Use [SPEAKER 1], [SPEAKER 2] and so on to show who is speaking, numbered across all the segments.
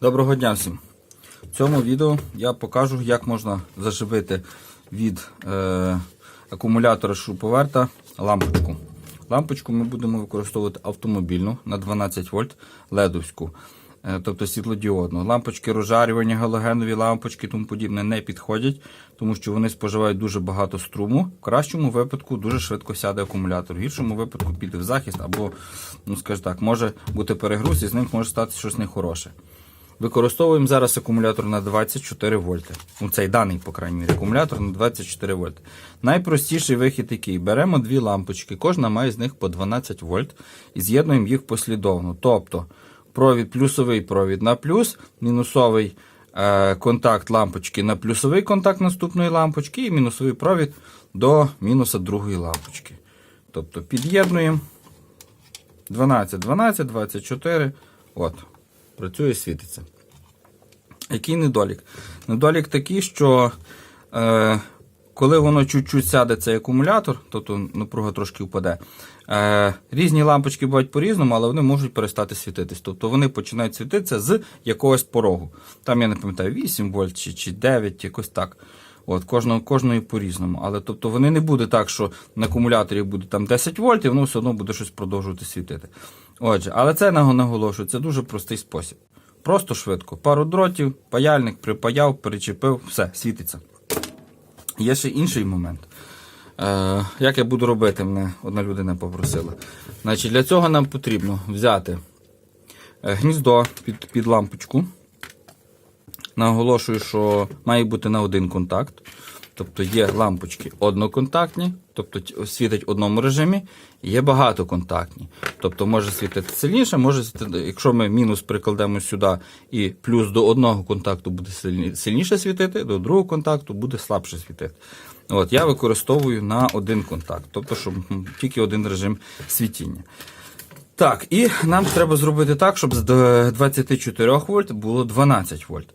[SPEAKER 1] Доброго дня всім! В цьому відео я покажу, як можна заживити від е, акумулятора шуруповерта лампочку. Лампочку ми будемо використовувати автомобільну на 12 вольт ледовську, е, тобто світлодіодну. Лампочки розжарювання, галогенові лампочки тому подібне не підходять, тому що вони споживають дуже багато струму. В кращому випадку дуже швидко сяде акумулятор. В гіршому випадку піде в захист або, ну скажімо так, може бути перегруз і з ним може стати щось нехороше. Використовуємо зараз акумулятор на 24 вольти. Ну, цей даний, по крайній мірі, акумулятор на 24 вольти. Найпростіший вихід який. Беремо дві лампочки, кожна має з них по 12 вольт і з'єднуємо їх послідовно. Тобто провід, плюсовий провід на плюс, мінусовий е, контакт лампочки на плюсовий контакт наступної лампочки і мінусовий провід до мінуса другої лампочки. Тобто під'єднуємо 12, 12, 24. От. Працює, світиться. Який недолік? Недолік такий, що е, коли воно чуть-чуть сяде цей акумулятор, тобто напруга трошки впаде, е, різні лампочки бувають по-різному, але вони можуть перестати світитись. Тобто вони починають світитися з якогось порогу. Там, я не пам'ятаю, 8 вольт чи, чи 9, якось так. От, кожного, кожної по-різному. Але тобто вони не буде так, що на акумуляторі буде там 10 вольт, і воно все одно буде щось продовжувати світити. Отже, але це наголошую, це дуже простий спосіб. Просто швидко. Пару дротів, паяльник припаяв, перечепив, все, світиться. Є ще інший момент. Е, як я буду робити, мене одна людина попросила. Значить, Для цього нам потрібно взяти е, гніздо під, під лампочку. Наголошую, що має бути на один контакт. Тобто є лампочки одноконтактні, тобто світить в одному режимі, є багатоконтактні. Тобто може світити сильніше, може світити, якщо ми мінус прикладемо сюди і плюс до одного контакту буде сильніше світити, до другого контакту буде слабше світити. От, я використовую на один контакт, тобто, щоб тільки один режим світіння. Так, і нам треба зробити так, щоб з 24 вольт було 12 вольт.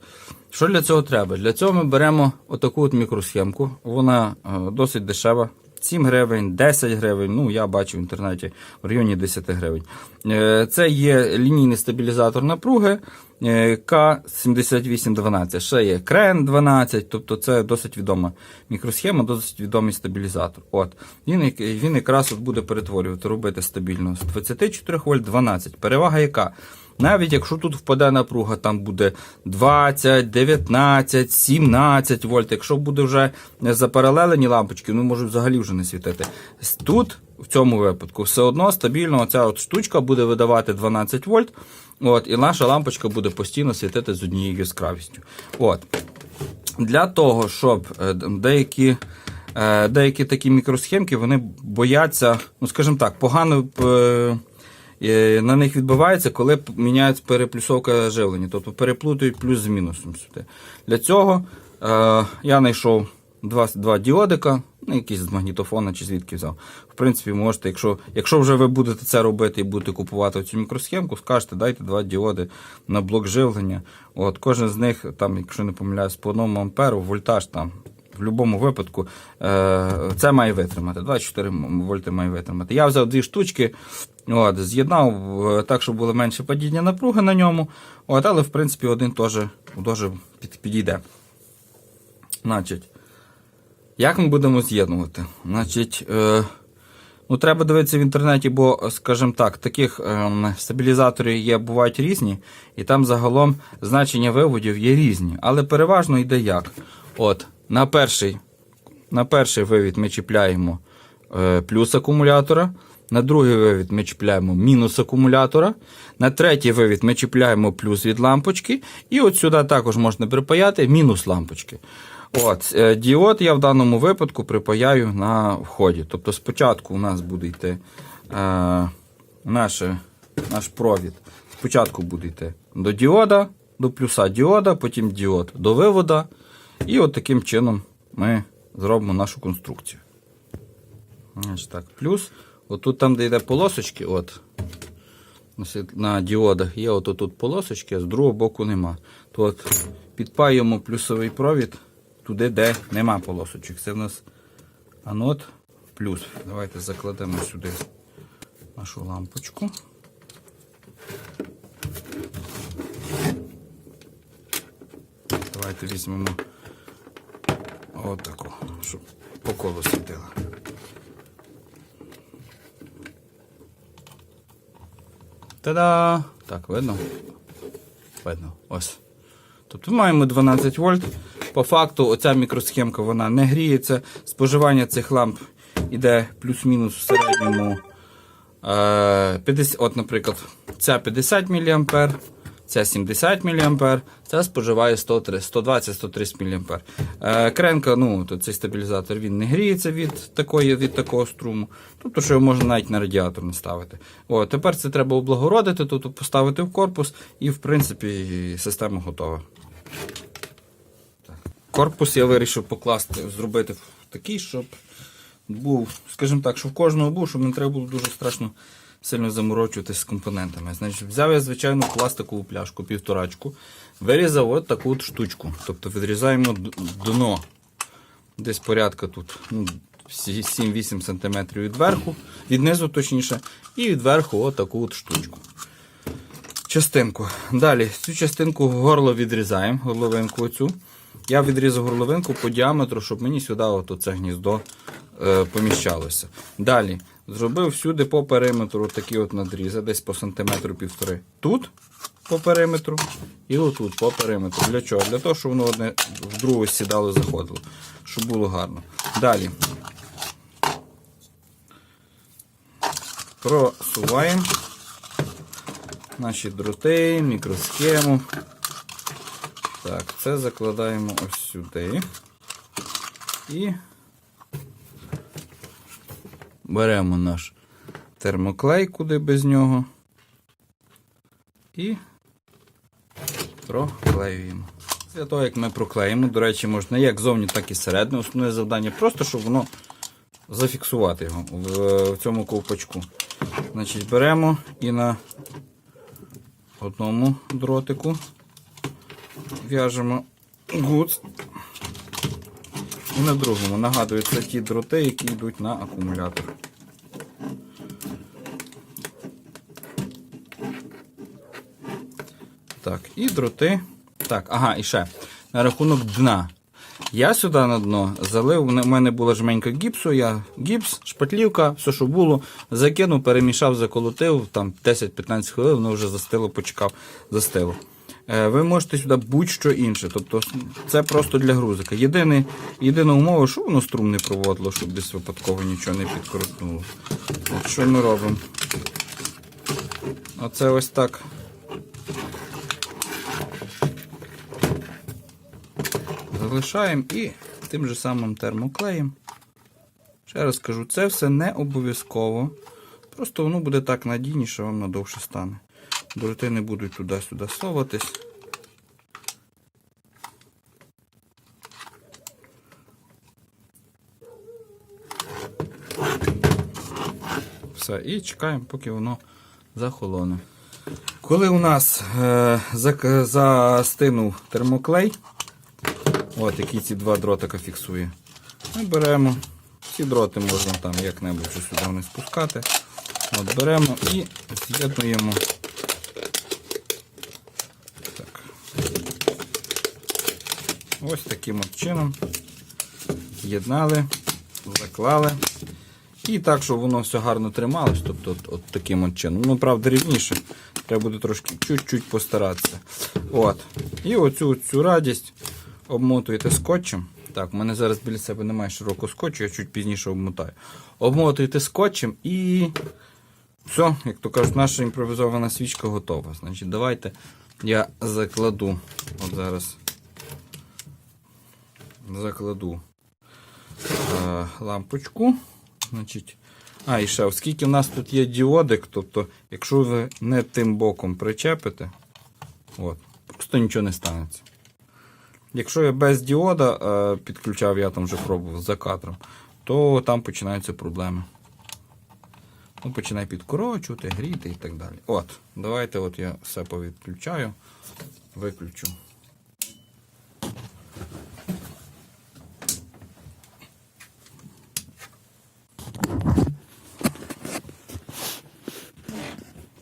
[SPEAKER 1] Що для цього треба? Для цього ми беремо отаку от мікросхемку. Вона е, досить дешева. 7 гривень, 10 гривень, ну я бачу в інтернеті в районі 10 гривень. Е, Це є лінійний стабілізатор напруги е, К7812. Ще є крен 12, тобто це досить відома мікросхема, досить відомий стабілізатор. От. Він, він якраз от буде перетворювати, робити стабільно з 24 вольт 12. Перевага яка? Навіть якщо тут впаде напруга, там буде 20, 19, 17 вольт. Якщо буде вже запаралелені лампочки, вони можуть взагалі вже не світити. Тут, в цьому випадку, все одно стабільно оця от штучка буде видавати 12 вольт. От, і наша лампочка буде постійно світити з однією яскравістю. От. Для того, щоб е, деякі, е, деякі такі мікросхемки вони бояться, ну скажімо так, погано е, на них відбувається, коли міняється переплюсовка живлення, тобто переплутують плюс з мінусом сюди. Для цього е, я знайшов два, два діодика, ну, якісь з магнітофона чи звідки взяв. В принципі, можете, якщо, якщо вже ви будете це робити і будете купувати цю мікросхемку, скажете, дайте два діоди на блок живлення. От, кожен з них, там, якщо не помиляюсь, по 1 амперу, вольтаж там. В будь-якому випадку е, це має витримати. 24 вольти має витримати. Я взяв дві штучки, от, з'єднав е, так, щоб було менше падіння напруги на ньому. От, але в принципі один теж, теж підійде. Значить, як ми будемо з'єднувати? Значить, е, ну, треба дивитися в інтернеті, бо, скажімо так, таких е, стабілізаторів є, бувають різні, і там загалом значення виводів є різні. Але переважно йде як? От, на перший, на перший вивід ми чіпляємо е, плюс акумулятора. На другий вивід ми чіпляємо мінус акумулятора. На третій вивід ми чіпляємо плюс від лампочки. І от сюди також можна припаяти мінус лампочки. От, е, Діод я в даному випадку припаяю на вході. Тобто спочатку у нас буде йти е, наше, наш провід. Спочатку буде йти до діода, до плюса діода, потім діод до вивода. І от таким чином ми зробимо нашу конструкцію. Значить так, плюс. Отут там, де йде полосочки, от, на діодах є от полосочки, а з другого боку нема. То от підпаємо плюсовий провід туди, де нема полосочок. Це в нас анод плюс. Давайте закладемо сюди нашу лампочку. Давайте візьмемо отаку, щоб по колу світила. Та-да! Так, видно? Видно. Ось. Тобто маємо 12 вольт. По факту, оця мікросхемка вона не гріється. Споживання цих ламп іде плюс-мінус в середньому. Е, 50, от, наприклад, ця 50 мА, ця 70 мА, ця споживає 120-130 мА. Е, кренка, ну, то цей стабілізатор він не гріється від, такої, від такого струму. Тобто, що його можна навіть на радіатор не ставити. О, тепер це треба облагородити, тобто поставити в корпус, і в принципі система готова. Корпус я вирішив покласти, зробити такий, щоб був, скажімо так, щоб в кожного був, щоб не треба було дуже страшно сильно заморочуватися з компонентами. Значить, взяв я звичайну пластикову пляшку, півторачку, вирізав от таку от штучку. Тобто відрізаємо дно. Десь порядка тут ну, 7-8 см від верху, від низу точніше, і від верху от таку от штучку. Частинку. Далі цю частинку горло відрізаємо, горловинку оцю. Я відрізав горловинку по діаметру, щоб мені сюди от це гніздо е, поміщалося. Далі зробив всюди по периметру такі от надрізи, десь по сантиметру півтори. Тут по периметру і отут по периметру. Для чого? Для того, щоб воно одне в друге сідало, заходило, щоб було гарно. Далі просуваємо наші дроти, мікросхему. Так, це закладаємо ось сюди. І беремо наш термоклей, куди без нього. І проклеюємо. Після того, як ми проклеїмо, до речі, можна як зовні, так і зсередини. Основне завдання просто, щоб воно зафіксувати його в, в цьому ковпачку. Значить, беремо і на одному дротику в'яжемо гуц. І на другому. Нагадую, це ті дроти, які йдуть на акумулятор. Так, і дроти. Так, ага, і ще. На рахунок дна. Я сюди на дно залив, у мене була жменька гіпсу, я гіпс, шпатлівка, все, що було, закинув, перемішав, заколотив, там 10-15 хвилин, воно вже застило, почекав, застило. Е, Ви можете сюди будь-що інше. Тобто це просто для грузика. Єдине, єдина умова, що воно струм не проводило, щоб десь випадково нічого не підкрутнуло. От що ми робимо? Оце ось так. Залишаємо і тим же самим термоклеєм. Ще раз кажу, це все не обов'язково. Просто воно буде так надійніше, вам надовше стане. Дроти не будуть туди-сюди соватись. Все, і чекаємо, поки воно захолоне. Коли у нас е, застинув термоклей, от який ці два дротика фіксує, ми беремо. Ці дроти можна там як-небудь сюди не спускати. От беремо і з'єднуємо. Так. Ось таким от чином. З'єднали, заклали. І так, щоб воно все гарно трималось, тобто от, от таким от чином. Ну, правда, рівніше. Треба буде трошки чуть-чуть постаратися. От. І оцю цю радість обмотуєте скотчем. Так, у мене зараз біля себе немає широкого скотчу, я чуть пізніше обмотаю. Обмотуєте скотчем і все, як то кажуть, наша імпровізована свічка готова. Значить, давайте я закладу. От зараз закладу е, лампочку. Значить, а, і ще, оскільки в нас тут є діодик, тобто, якщо ви не тим боком причепите, от, просто нічого не станеться. Якщо я без діода е, підключав, я там вже пробував за кадром, то там починаються проблеми. Ну, починає підкорочувати, гріти і так далі. От, давайте от я все повідключаю, виключу.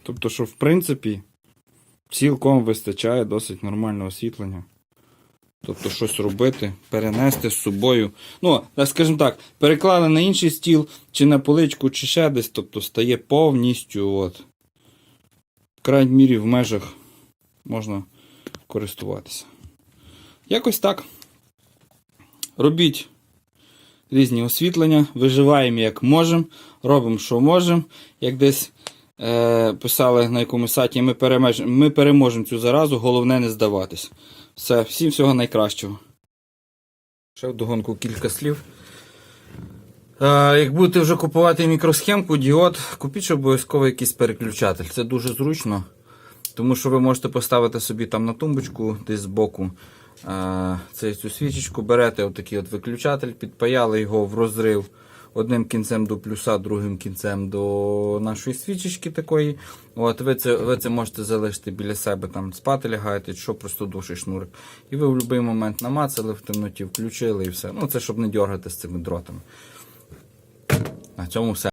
[SPEAKER 1] Тобто, що в принципі цілком вистачає досить нормального освітлення. Тобто щось робити, перенести з собою. Ну, скажімо так, переклали на інший стіл, чи на поличку, чи ще десь, тобто стає повністю. От. В крайній мірі в межах можна користуватися. Якось так. Робіть різні освітлення, виживаємо як можемо, робимо, що можемо. Як десь е, писали на якомусь сайті, ми, перемеж... ми переможемо цю заразу, головне не здаватись. Все, всім всього найкращого. Ще вдогонку кілька слів. Е, як будете вже купувати мікросхемку, діод, купіть обов'язково якийсь переключатель. Це дуже зручно, тому що ви можете поставити собі там на тумбочку десь збоку. е, цю свічечку берете отакий от виключатель, підпаяли його в розрив одним кінцем до плюса, другим кінцем до нашої свічечки такої. От, ви, це, ви це можете залишити біля себе, там спати лягаєте, що просто душий шнурик. І ви в будь-який момент намацали в темноті, включили і все. Ну, це щоб не дергати з цими дротами. На цьому все.